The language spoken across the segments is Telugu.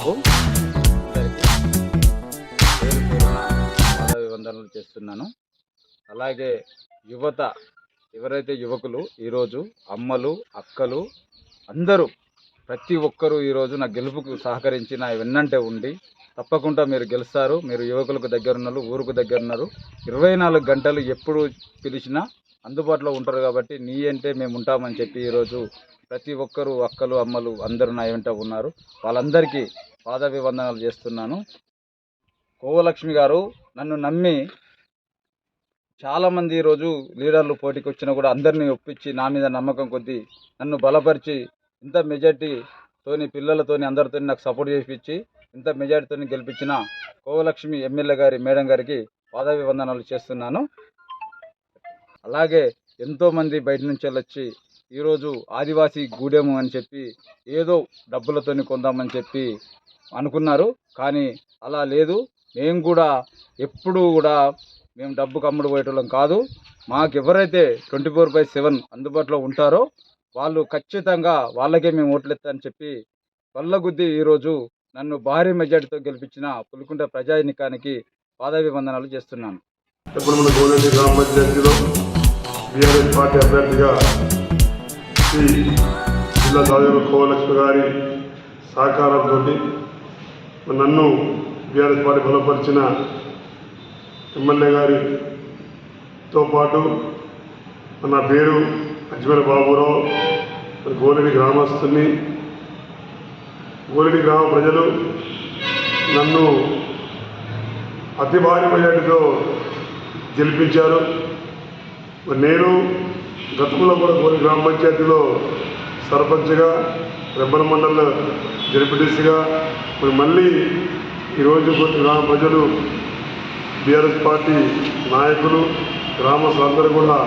బాబు. వందనలు చేస్తున్నాను. అలాగే యువత ఎవరైతే యువకులు ఈరోజు అమ్మలు అక్కలు అందరూ ప్రతి ఒక్కరూ ఈరోజు నా గెలుపుకు సహకరించి నా వెన్నంటే ఉండి తప్పకుండా మీరు గెలుస్తారు. మీరు యువకులకు దగ్గర ఉన్నారు ఊరుకు దగ్గర ఉన్నారు ఇరవై నాలుగు గంటలు ఎప్పుడు పిలిచినా అందుబాటులో ఉంటారు కాబట్టి నీ అంటే మేము ఉంటామని చెప్పి ఈరోజు ప్రతి ఒక్కరూ అక్కలు అమ్మలు అందరూ నా వెంట ఉన్నారు. వాళ్ళందరికీ పాదాభివందనాలు చేస్తున్నాను. కోవలక్ష్మి గారు నన్ను నమ్మి చాలామంది ఈరోజు లీడర్లు పోటీకి వచ్చినా కూడా అందరినీ ఒప్పించి నా మీద నమ్మకం కొద్దీ నన్ను బలపరిచి ఇంత మెజార్టీతోని పిల్లలతోని అందరితో నాకు సపోర్ట్ చేపించి ఇంత మెజార్టీతోని గెలిపించిన కోవలక్ష్మి ఎమ్మెల్యే గారి మేడం గారికి పాదాభివందనాలు చేస్తున్నాను. అలాగే ఎంతోమంది బయట నుంచి వచ్చి ఈరోజు ఆదివాసీ గూడెము అని చెప్పి ఏదో డబ్బులతోని కొందామని చెప్పి అనుకున్నారు. కానీ అలా లేదు. మేము కూడా ఎప్పుడూ కూడా మేము డబ్బుకు అమ్ముడు పోయేటోళ్ళం కాదు. మాకు ఎవరైతే ట్వంటీ ఫోర్ బై సెవెన్ అందుబాటులో ఉంటారో వాళ్ళు ఖచ్చితంగా వాళ్ళకే మేము ఓట్లెత్తని చెప్పి వల్లగుద్ది ఈరోజు నన్ను భారీ మెజార్టీతో గెలిపించిన పులికుంట ప్రజానికానికి పాదాభివందనాలు చేస్తున్నాను. ఇప్పుడు మన గోదావరి గ్రామ పంచాయతీలో బీఆర్ఎస్ పార్టీ అభ్యర్థిగా శ్రీ జిల్లా సాధన కోవలక్ష్మి గారి సహకారంతో నన్ను బీఆర్ఎస్ పార్టీ బలపరిచిన ఎమ్మెల్యే గారితో పాటు నా పేరు అజ్మల్ బాబురావు గోలిడి గ్రామస్తుని. గోలెడి గ్రామ ప్రజలు నన్ను అతి భారీ మెజార్టీతో గెలిపించారు నేను గతంలో కూడా కొన్ని గ్రామ పంచాయతీలో సర్పంచ్గా రెబ్బల మండల జడ్పీటీసీగా మరి మళ్ళీ ఈరోజు కొన్ని గ్రామ ప్రజలు బీఆర్ఎస్ పార్టీ నాయకులు గ్రామస్తులందరూ కూడా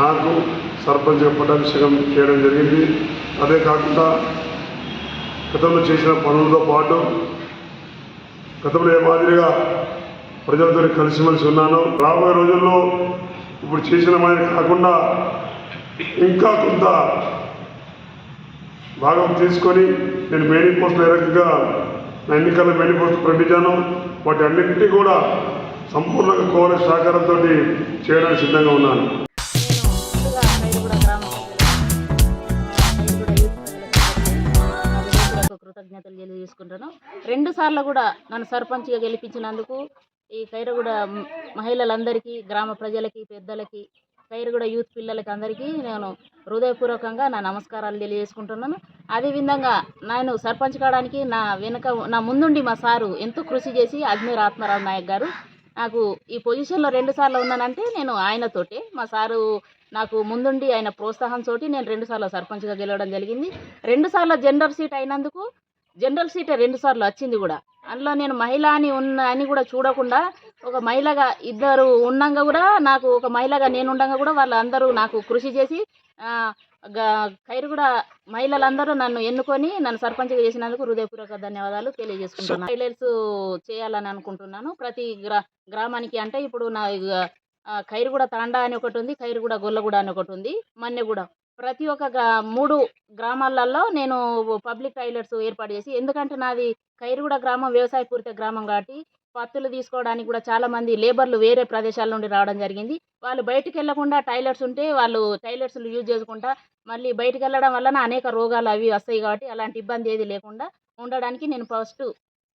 నాకు సర్పంచ్ పట్టాభిషేకం చేయడం జరిగింది. అదే కాకుండా గతంలో చేసిన పనులతో పాటు గతంలో ఏ మాదిరిగా ప్రజలతో కలిసిమెలిసి ఉన్నాను. రాబోయే రోజుల్లో ఇప్పుడు చేసిన మాదిరి కాకుండా ఇంకా కొంత భాగం తీసుకొని నేను మేనీ పోస్టులు ఏ రకంగా నా ఎన్నికల్లో మేనీ పోస్టులు ప్రకటించాను వాటి అన్నింటినీ కూడా సంపూర్ణంగా కోర సహకారంతో చేయడానికి సిద్ధంగా ఉన్నాను. కృతజ్ఞతలు తెలియజేసుకుంటాను. రెండు సార్లు కూడా నన్ను సర్పంచ్గా గెలిపించినందుకు ఈ ఖైరగూడ మహిళలందరికీ గ్రామ ప్రజలకి పెద్దలకి ఖైరగూడ యూత్ పిల్లలకి అందరికీ నేను హృదయపూర్వకంగా నా నమస్కారాలు తెలియజేసుకుంటున్నాను. అదేవిధంగా నేను సర్పంచ్ కావడానికి నా వెనుక నా ముందుండి మా సారు ఎంతో కృషి చేసి అజ్మీర్ ఆత్మారావు నాయక్ గారు నాకు ఈ పొజిషన్లో రెండు సార్లు ఉన్నానంటే నేను ఆయనతోటే మా సారు నాకు ముందుండి ఆయన ప్రోత్సాహం తోటి నేను రెండు సార్లు సర్పంచ్గా గెలవడం జరిగింది. రెండు సార్లు జనరల్ సీట్ అయినందుకు జనరల్ సీటే రెండు సార్లు వచ్చింది కూడా. అందులో నేను మహిళ అని ఉన్న అని కూడా చూడకుండా ఒక మహిళగా ఇద్దరు ఉండగా కూడా నాకు ఒక మహిళగా నేను ఉండగా కూడా వాళ్ళందరూ నాకు కృషి చేసి గ- ఖైరు కూడా మహిళలందరూ నన్ను ఎన్నుకొని నన్ను సర్పంచ్గా చేసినందుకు హృదయపూర్వక ధన్యవాదాలు తెలియజేసుకుంటున్నాను. హైలైట్స్ చేయాలని అనుకుంటున్నాను. ప్రతి గ్రా గ్రామానికి అంటే ఇప్పుడు నా ఖైరుగూడ తాండా అని ఒకటి ఉంది ఖైరుగూడ గొల్లగూడ అని ఒకటి ఉంది మన్నెగూడ ప్రతి ఒక్క మూడు గ్రామాలలో నేను పబ్లిక్ టాయిలెట్స్ ఏర్పాటు చేసి ఎందుకంటే నాది ఖైరుగూడ గ్రామం వ్యవసాయ పూరిత గ్రామం కాబట్టి పత్తులు తీసుకోవడానికి కూడా చాలా మంది లేబర్లు వేరే ప్రదేశాల నుండి రావడం జరిగింది. వాళ్ళు బయటికి వెళ్ళకుండా టైలర్స్ ఉంటే వాళ్ళు టైలర్స్లు యూజ్ చేసుకుంటా మళ్ళీ బయటికి వెళ్ళడం వలన అనేక రోగాలు అవి వస్తాయి కాబట్టి అలాంటి ఇబ్బంది ఏది లేకుండా ఉండడానికి నేను ఫస్ట్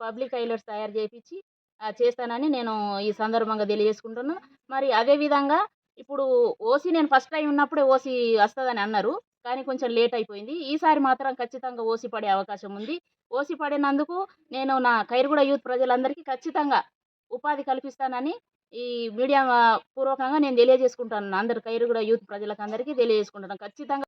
పబ్లిక్ టైలర్స్ తయారు చేయించి చేస్తానని నేను ఈ సందర్భంగా తెలియజేసుకుంటున్నాను మరి అదేవిధంగా ఇప్పుడు ఓసీ నేను ఫస్ట్ టైం ఉన్నప్పుడే ఓసీ వస్తుందని అన్నారు. కానీ కొంచెం లేట్ అయిపోయింది. ఈసారి మాత్రం ఖచ్చితంగా ఓసీ పడే అవకాశం ఉంది. ఓసీ పడినందుకు నేను నా ఖైరుగూడ యూత్ ప్రజలందరికీ ఖచ్చితంగా ఉపాధి కల్పిస్తానని ఈ మీడియా పూర్వకంగా నేను తెలియజేసుకుంటాను. అందరు ఖైరుగూడ యూత్ ప్రజలకు అందరికీ తెలియజేసుకుంటాను ఖచ్చితంగా